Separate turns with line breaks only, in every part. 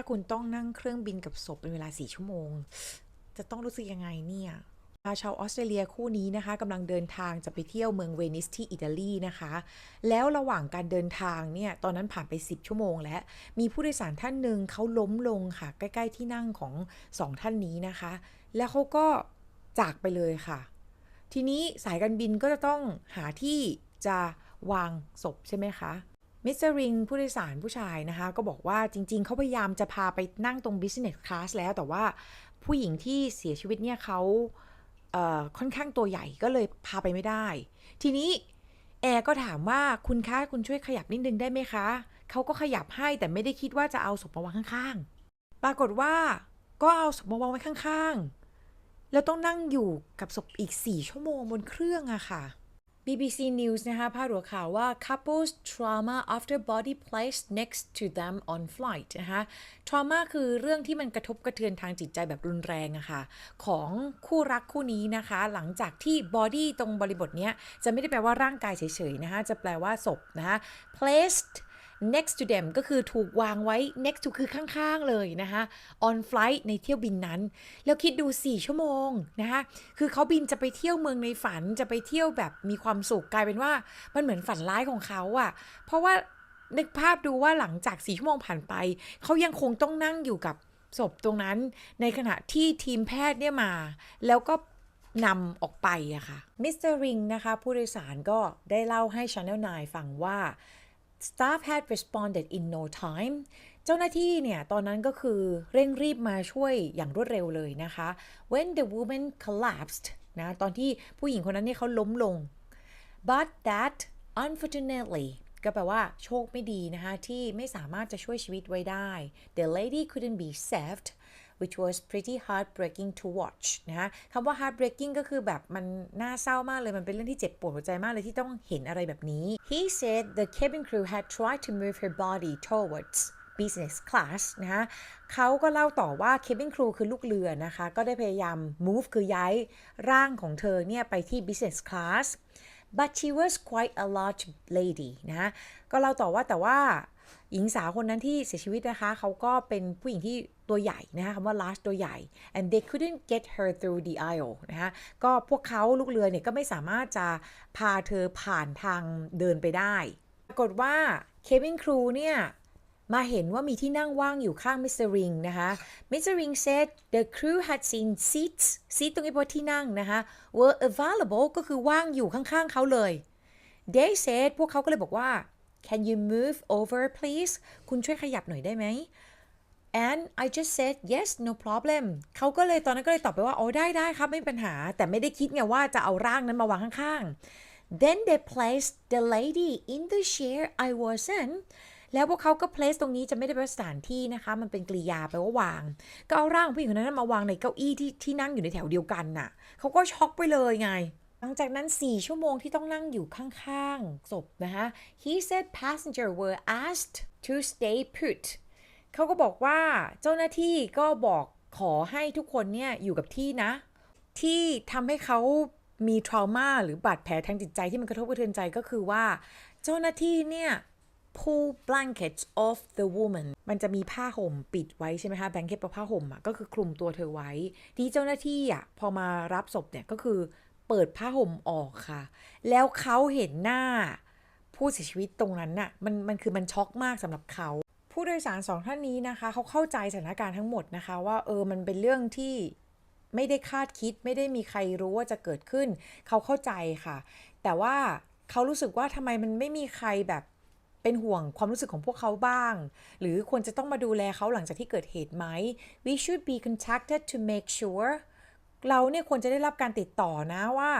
ถ้าคุณต้องนั่งเครื่องบินกับศพเป็นเวลา4ชั่วโมง จะต้องรู้สึกยังไงเนี่ยชาวออสเตรเลียคู่นี้นะคะกำลังเดินทางจะไปเที่ยวเมืองเวนิสที่อิตาลีนะคะ แล้วระหว่างการเดินทางเนี่ยตอนนั้นผ่านไป 10 ชั่วโมงแล้ว มีผู้โดยสารท่านหนึ่งเขาล้มลงค่ะ ใกล้ ๆ ที่นั่งของสองท่านนี้นะคะ แล้วเขาก็จากไปเลยค่ะ ทีนี้สายการบินก็จะต้องหาที่จะวางศพใช่ไหมคะ มิสเตอร์ริงผู้โดยสารผู้ชายนะคะ ก็บอกว่าจริง ๆ เขาพยายามจะพาไปนั่งตรง business class แล้วแต่ว่าผู้หญิงที่เสียชีวิตเนี่ยเขาเค่อนข้างตัวใหญ่ก็เลยพาไปไม่ได้ ทีนี้แอร์ก็ถามว่าคุณคะคุณช่วยขยับนิดนึงได้ไหมคะ เขาก็ขยับให้แต่ไม่ได้คิดว่าจะเอาศพมาวางข้างๆ ปรากฏว่าก็เอาศพมาวางไว้ข้างๆ แล้วต้องนั่งอยู่กับศพอีก4ชั่วโมงบนเครื่องอะค่ะ BBC News นะคะพาดหัวข่าวว่า couples trauma after body placed next to them on flight นะคะ trauma คือเรื่องที่มันกระทบกระเทือนทางจิตใจแบบรุนแรงอะค่ะ ของคู่รักคู่นี้นะคะ หลังจากที่ body ตรงบริบทเนี้ย จะไม่ได้แปลว่าร่างกายเฉยๆนะคะ จะแปลว่าศพนะคะ placed next to them ก็คือถูกวางไว้ next to คือข้างๆเลยนะคะ on flight ในเที่ยวบินนั้น แล้วคิดดู 4 ชั่วโมงนะคะคือเขาบินจะไปเที่ยวเมืองในฝันจะไปเที่ยวแบบมีความสุขกลายเป็นว่ามันเหมือนฝันร้ายของเขาอะเพราะว่านึกภาพดูว่าหลังจาก4ชั่วโมงผ่านไป เขายังคงต้องนั่งอยู่กับศพตรงนั้น ในขณะที่ทีมแพทย์เนี่ยมา แล้วก็นำออกไปอะค่ะมิสเตอร์ริงนะคะ ผู้โดยสารก็ได้เล่าให้ Channel 9 ฟังว่า staff had responded in no time เจ้าหน้าที่เนี่ยตอนนั้นก็คือเร่งรีบมาช่วยอย่างรวดเร็วเลยนะคะ when the woman collapsed นะตอนที่ผู้หญิงคนนั้นเนี่ยเขาล้มลง but that unfortunately ก็แปลว่าโชคไม่ดีนะคะ ที่ไม่สามารถจะช่วยชีวิตไว้ได้ the lady couldn't be saved which was pretty heartbreaking to watch นะคะคำว่า heartbreaking ก็คือแบบมันน่าเศร้ามากเลย มันเป็นเรื่องที่เจ็บปวดหัวใจมากเลยที่ต้องเห็นอะไรแบบนี้ he said the cabin crew had tried to move her body towards business class นะคะเขาก็เล่าต่อว่า cabin crew คือลูกเรือนะคะ ก็ได้พยายาม move คือย้ายร่างของเธอเนี่ยไปที่ business class but she was quite a large lady นะ ก็เล่าต่อว่าแต่ว่า หญิงสาวคนนั้นที่เสียชีวิตนะคะ เขาก็เป็นผู้หญิงที่ตัวใหญ่นะคะคำว่า large ตัวใหญ่ and they couldn't get her through the aisle นะคะก็พวกเขาลูกเรือเนี่ยก็ไม่สามารถจะพาเธอผ่านทางเดินไปได้ ปรากฏว่า cabin crew เนี่ยมาเห็นว่ามีที่นั่งว่างอยู่ข้างมิสเตอร์ริงนะคะมิสเตอร์ริง said the crew had seen seats seat ตรงนี้แปลว่าที่นั่งนะคะ were available ก็คือว่างอยู่ข้างๆเขาเลย they said พวกเขาก็เลยบอกว่า can you move over please คุณช่วยขยับหน่อยได้ไหม and I just said yes no problem เขาก็เลยตอนนั้นก็เลยตอบไปว่าโอ้ได้ได้ครับไม่มีปัญหา แต่ไม่ได้คิดไงว่าจะเอาร่างนั้นมาวางข้างๆ then they placed the lady in the chair I was in แล้วพวกเขาก็ place ตรงนี้จะไม่ได้เป็นสถานที่นะคะ มันเป็นกริยาแปลว่าวาง ก็เอาร่างผู้หญิงคนนั้นมาวางในเก้าอี้ที่ที่นั่งอยู่ในแถวเดียวกันน่ะเขาก็ช็อกไปเลยไง หลังจากนั้น 4 ชั่วโมงที่ต้องนั่งอยู่ข้างๆศพนะคะ he said passenger were asked to stay put เขาก็บอกว่าเจ้าหน้าที่ก็บอกขอให้ทุกคนเนี่ยอยู่กับที่นะ ที่ทำให้เขามี trauma หรือบาดแผลทางจิตใจที่มันกระทบกระเทือนใจก็คือว่า เจ้าหน้าที่เนี่ย pull blankets off the woman มันจะมีผ้าห่มปิดไว้ใช่ไหมคะ blanket เป็นผ้าห่มอะก็คือคลุมตัวเธอไว้ ที่เจ้าหน้าที่อะพอมารับศพเนี่ยก็คือ เปิดผ้าห่มออกค่ะ แล้วเขาเห็นหน้า ผู้เสียชีวิตตรงนั้นน่ะมันมันคือมันช็อกมากสำหรับเขา ผู้โดยสารสองท่านนี้นะคะเขาเข้าใจสถานการณ์ทั้งหมดนะคะ ว่าเออมันเป็นเรื่องที่ไม่ได้คาดคิดไม่ได้มีใครรู้ว่าจะเกิดขึ้น เขาเข้าใจค่ะ แต่ว่าเขารู้สึกว่าทำไมมันไม่มีใครแบบเป็นห่วงความรู้สึกของพวกเขาบ้าง หรือควรจะต้องมาดูแลเขาหลังจากที่เกิดเหตุไหม we should be contacted to make sure เราเนี่ยควรจะได้รับการติดต่อนะว่า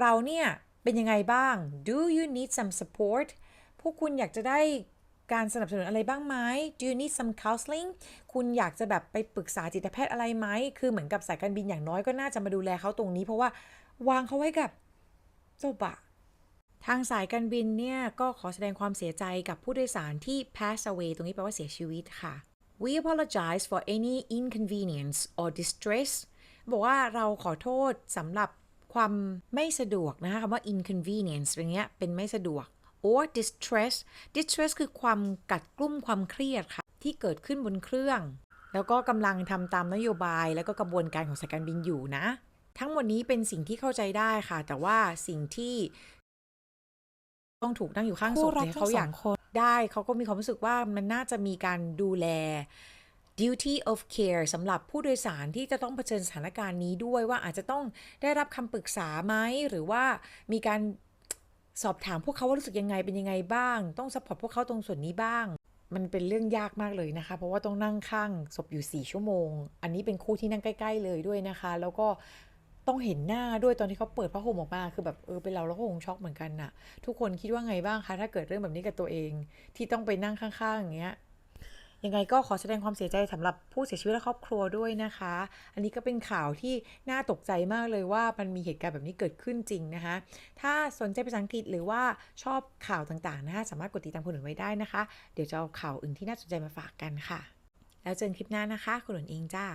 เราเนี่ยเป็นยังไงบ้าง do you need some support พวกคุณอยากจะได้การสนับสนุนอะไรบ้างไหม do you need some counseling คุณอยากจะแบบไปปรึกษาจิตแพทย์อะไรไหม คือเหมือนกับสายการบินอย่างน้อยก็น่าจะมาดูแลเขาตรงนี้ เพราะว่าวางเขาไว้กับศพอะทางสายการบินเนี่ย ก็ขอแสดงความเสียใจกับผู้โดยสารที่ pass away ตรงนี้แปลว่าเสียชีวิตค่ะ we apologize for any inconvenience or distress บอกว่าเราขอโทษสำหรับความไม่สะดวกนะคะคำว่า inconvenience อย่างเงี้ยเป็นไม่สะดวก or distress distress คือความกัดกลุ้มความเครียดค่ะ ที่เกิดขึ้นบนเครื่อง แล้วก็กำลังทำตามนโยบาย แล้วก็กระบวนการของสายการบินอยู่นะ ทั้งหมดนี้เป็นสิ่งที่เข้าใจได้ค่ะ แต่ว่าสิ่งที่ต้องถูกนั่งอยู่ข้างศ
คู่
พ
รัก
เนี่ย
ทั้
เขา
ง
อ
ส
ยา
อกงคน
ได้เขาก็มีความรู้สึกว่ามันน่าจะมีการดูแล duty of care สำหรับผู้โดยสารที่จะต้องเผชิญสถานการณ์นี้ด้วยว่าอาจจะต้องได้รับคำปรึกษาไหม หรือว่ามีการสอบถามพวกเขาว่ารู้สึกยังไงเป็นยังไงบ้าง ต้องสปอร์ตพวกเขาตรงส่วนนี้บ้าง มันเป็นเรื่องยากมากเลยนะคะ เพราะว่าต้องนั่งข้างศพอยู่ 4 ชั่วโมง อันนี้เป็นคู่ที่นั่งใกล้ ๆ เลยด้วยนะคะ แล้วก็ต้องเห็นหน้าด้วยตอนที่เขาเปิดผ้าห่มออกมาคือแบบเออเป็นเราเราก็คงช็อกเหมือนกันน่ะ ทุกคนคิดว่าไงบ้างคะถ้าเกิดเรื่องแบบนี้กับตัวเอง ที่ต้องไปนั่งข้างๆอย่างเงี้ย ยังไงก็ขอแสดงความเสียใจสำหรับผู้เสียชีวิตและครอบครัวด้วยนะคะ อันนี้ก็เป็นข่าวที่น่าตกใจมากเลยว่ามันมีเหตุการณ์แบบนี้เกิดขึ้นจริงนะคะ ถ้าสนใจภาษาอังกฤษหรือว่าชอบข่าวต่างๆนะคะสามารถกดติดตามคนอื่นไว้ได้นะคะ เดี๋ยวจะเอาข่าวอื่นที่น่าสนใจมาฝากกันค่ะ แล้วเจอกันคลิปหน้านะคะ คุณหนุนเองจ้า